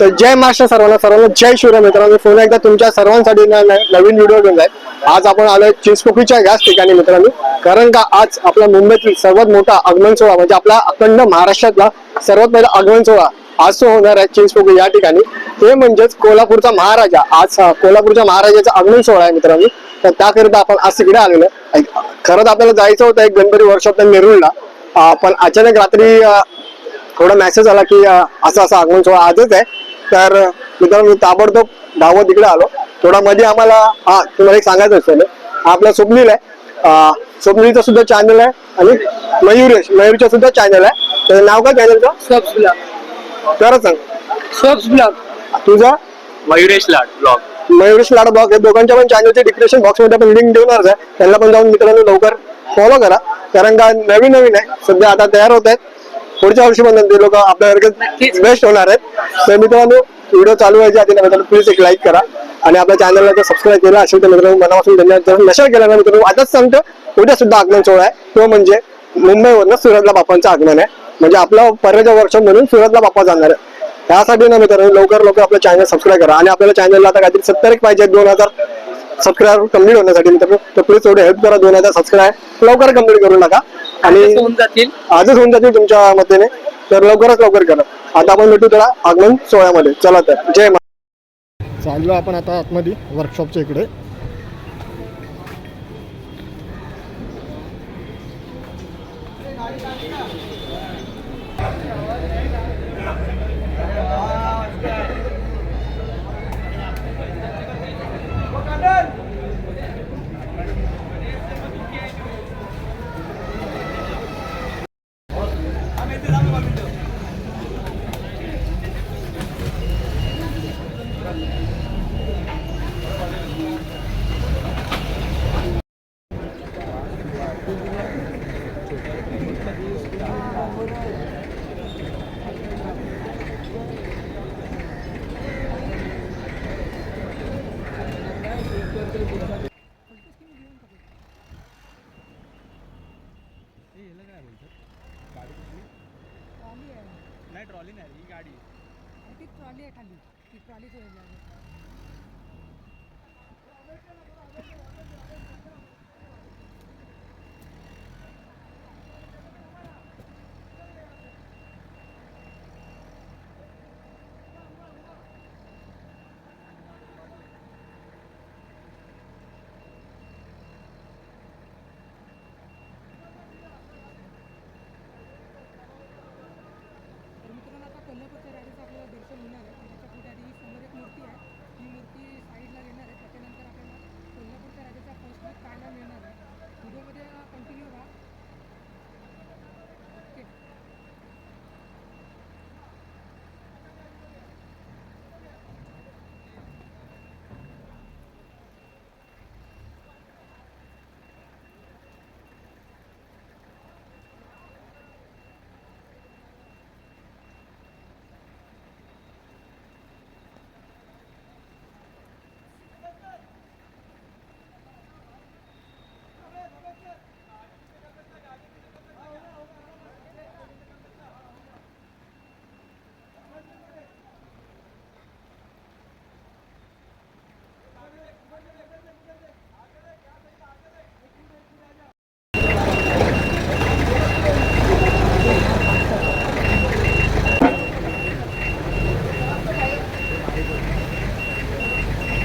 तर जय महाराष्ट्र सर्वांना सर्वांना जय शिवराय मित्रांनो. पुन्हा एकदा तुमच्या सर्वांसाठी नवीन व्हिडिओ घेऊन जाईल. आज आपण आलोय चिंचपोकीच्या याच ठिकाणी मित्रांनो. कारण का आज आपला मुंबईतील सर्वात मोठा आगमन सोहळा म्हणजे आपला अखंड महाराष्ट्रातला सर्वात पहिला आगमन सोहळा आज तो होणार आहे चिंचपोकी या ठिकाणी. ते म्हणजेच कोल्हापूरचा महाराजा. आज कोल्हापूरच्या महाराजाचा आगमन सोहळा आहे मित्रांनो. तर त्याकरिता आपण आज तिकडे आलेलो खरंच खरं तर आपल्याला जायचं होतं एक गणपती वर्कशॉप नेरूळला. पण अचानक रात्री थोडा मेसेज आला की असं असं आगमन सोहळा आजच आहे. तर मित्रांनो मी ताबडतोब धावत तिकडे आलो. थोडा मध्ये आम्हाला हा तुम्हाला एक सांगायचं असेल. हा आपला स्वप्नील आहे. स्वप्नीलचं सुद्धा चॅनल आहे आणि मयुरेश मयूरचं सुद्धा चॅनल आहे. त्याचं नाव काय चॅनलचं स्वप्स ब्लॉग खरं सांग. स्वप्स ब्लॉग तुझं? मयुरेश लाड ब्लॉग मयुरेश लाड ब्लॉग हे दोघांच्या पण चॅनलचे डिस्क्रिप्शन बॉक्समध्ये आपण लिंक देणारच आहे. त्यांना पण जाऊन मित्रांनो लवकर फॉलो करा. कारण का नवीन नवीन आहे. सध्या आता तयार होत आहेत. पुढच्या वर्षी पण ते लोक आपल्यासारखे. बेस्ट होणार आहेत. तर मित्रांनो व्हिडिओ चालू व्हायच्या आधी ना मित्रांनो प्लीज एक लाईक करा. आणि आपल्या चॅनलला जर सबस्क्राईब केलं असेल तर मित्रांनो मनापासून धन्यवाद. नशा केला ना मित्रांनो आताच सांगतो उद्या सुद्धा आगमन सोहळा आहे. तो म्हणजे मुंबईवरनं सुरतला बाप्पांचं आगमन आहे. म्हणजे आपला पर्यटन वर्ष म्हणून सुरतला बाप्पा जाणार आहे. त्यासाठी ना मित्रांनो लवकर लवकर आपलं चॅनल सबस्क्राईब करा. आणि आपल्याला चॅनलला आता काहीतरी सत्तर एक पाहिजे दोन हजार. सबस्क्राईब कंप्लीट होण्यासाठी मित्रांनो तर प्लीज थोडी हेल्प करा. दोन हजार सबस्क्राईब लवकर कंप्लीट करू नका. आणि होऊन जातील. आजच होऊन जातील तुमच्या मतेने. तर लवकरच लवकर करा. आता आपण भेटू त्याला आगमन सोहळ्यामध्ये. चला तर. जय मा चाललो आपण आता आतमध्ये वर्कशॉपच्या इकडे. नाही ट्रॉली नाही ही गाडी ती ट्रॉली आहे खाली. ती ट्रॉली ठेवली आहे तर मित्रांनो आता कोल्हापूरच्या राजाचं आपल्याला दर्शन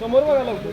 समोर बघा लवकर.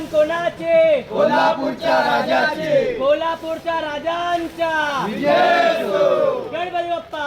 शान कोणाचे? कोल्हापूरच्या राजाचे. कोल्हापूरच्या राजांच्या. गणपती बाप्पा.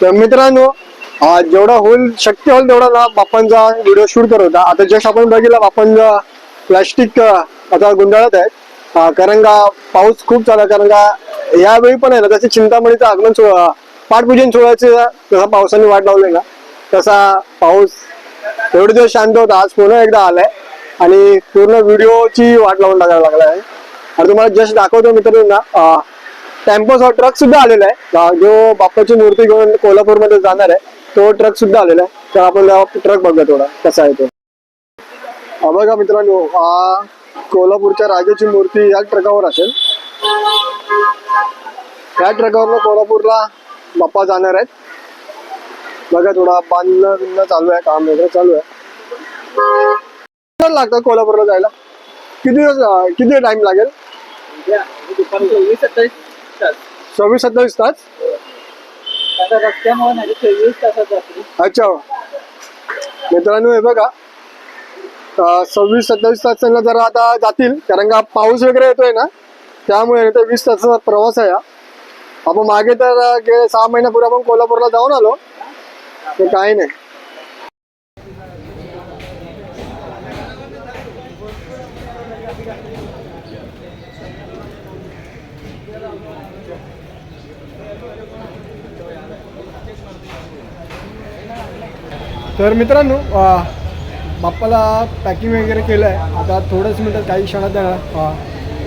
तर मित्रांनो जेवढा होईल शक्य होईल तेवढा ना बाप्पांचा व्हिडिओ शूट करत होता. आता जस्ट आपण बघितला बाप्पांचा प्लास्टिक आता गुंडाळत आहे कारण का पाऊस खूप झाला आहे कारण का यावेळी पण आहे ना तशी चिंतामणीचं आगमन सोहळा पाठपूजन सोहळ्याचे जसा पावसाने वाट लावली ना तसा पाऊस एवढे दिवस शांत होता आज पुन्हा एकदा आलाय. आणि पूर्ण व्हिडिओची वाट लावून टाकायला लागला आहे. आणि तुम्हाला जस्ट दाखवतो मित्रांनो ना हा ट्रक सुद्धा आलेला आहे. जो बाप्पाची मूर्ती घेऊन कोल्हापूरमध्ये जाणार आहे तो ट्रक सुद्धा आलेला आहे. तर आपण ट्रक बघूया थोडा कसा आहे तो. बघा मित्रांनो हा कोल्हापूरच्या राजाची मूर्ती या ट्रकावर असेल. या ट्रकावर कोल्हापूरला बाप्पा जाणार आहेत. बघा थोडा बांधणं बिंधणं चालू आहे काम वगैरे चालू आहे. लागतं कोल्हापूरला जायला? किती दिवस किती टाइम लागेल? चोवीस सत्तावीस तास. सव्वीस सत्तावीस तास अच्छा. मित्रांनो हे बघा. सव्वीस सत्तावीस तासांना जरा आता जातील. कारण का पाऊस वगैरे येतोय ना त्यामुळे तर वीस तासाचा प्रवास आहे हा. आपण मागे तर गेले सहा महिन्यापूर्वी आपण कोल्हापूरला जाऊन आलो. तर काही नाही. तर मित्रांनो बाप्पाला पॅकिंग वगैरे केलं आहे आता थोडंच मिनटात काही क्षणात अं,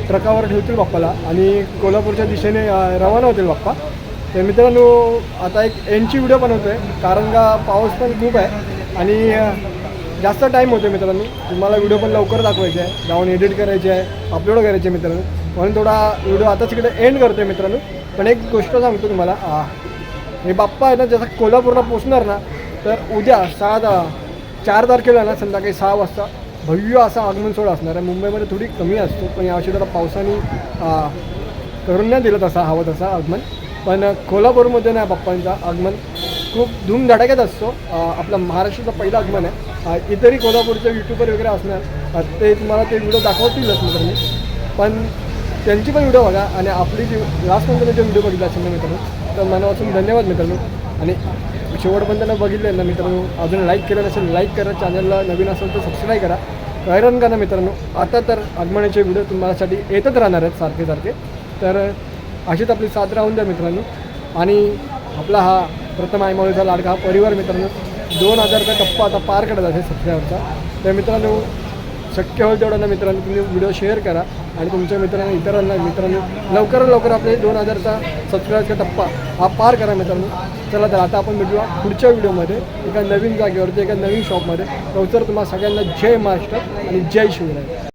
ट्रकावर ठेवतील बाप्पाला. आणि कोल्हापूरच्या दिशेने रवाना होतील बाप्पा. तर मित्रांनो आता एक एंडची व्हिडिओ बनवतो आहे कारण का पाऊस पण खूप आहे. आणि जास्त टाईम होतो मित्रांनो. तुम्हाला व्हिडिओ पण लवकर दाखवायचे आहे. जाऊन एडिट करायचे आहे. अपलोड करायचे आहे मित्रांनो. म्हणून थोडा व्हिडिओ आताच इकडे एंड करतो आहे मित्रांनो. पण एक गोष्ट सांगतो तुम्हाला. हे बाप्पा आहे ना जसं कोल्हापूरला पोचणार ना तर उद्या सहा चार तारखेला ना संध्याकाळी सहा वाजता. भव्य असा आगमन सोहळा असणार आहे. मुंबईमध्ये थोडी कमी असतो पण यावर्षी जरा पावसाने आ, करून नाही तसा हवं तसा आगमन. पण कोल्हापूरमध्ये ना बाप्पांचा आगमन खूप धूमधडाक्यात असतो. आपला महाराष्ट्राचा पहिला पहिलं आगमन आहे. इतरही कोल्हापूरचे यूट्यूबर वगैरे असणार. ते तुम्हाला ते व्हिडिओ दाखवतीलच मित्रांनी. पण त्यांची पण व्हिडिओ बघा. आणि आपली जी लास्टपर्यंत जे व्हिडिओ बघितला असेल ना मित्रांनो तर मनापासून धन्यवाद मित्रांनो. आणि शेवटपर्यंत बघितले ना मित्रांनो. अजून लाईक केलं नसेल लाईक करा. चॅनलला नवीन असेल तर सबस्क्राईब करा. कारण का ना मित्रांनो. आता तर आगमनाचे व्हिडिओ तुम्हासाठी येतच राहणार आहेत सारखे सारखे. तर अशीच आपली साथ राहून द्या मित्रांनो. आणि आपला हा प्रथम आयमावळीचा लाडका हा परिवार मित्रांनो. दोन हजारचा टप्पा आता पार करत आहे सबस्क्रायबरचा तर मित्रांनो शक्य होईल तेवढं ना मित्रांनो तुम्ही व्हिडिओ शेअर करा आणि तुमच्या मित्रांना इतरांना मित्रांनी लवकरात लवकर आपले दोन हजारचा सबस्क्राईबचा टप्पा हा पार करा मित्रांनो. चला तर आता आपण भेटूया पुढच्या व्हिडिओमध्ये एका नवीन जागेवरती एका नवीन शॉपमध्ये लवकर तुम्हाला सगळ्यांना जय महाराष्ट्र आणि जय शिवराय.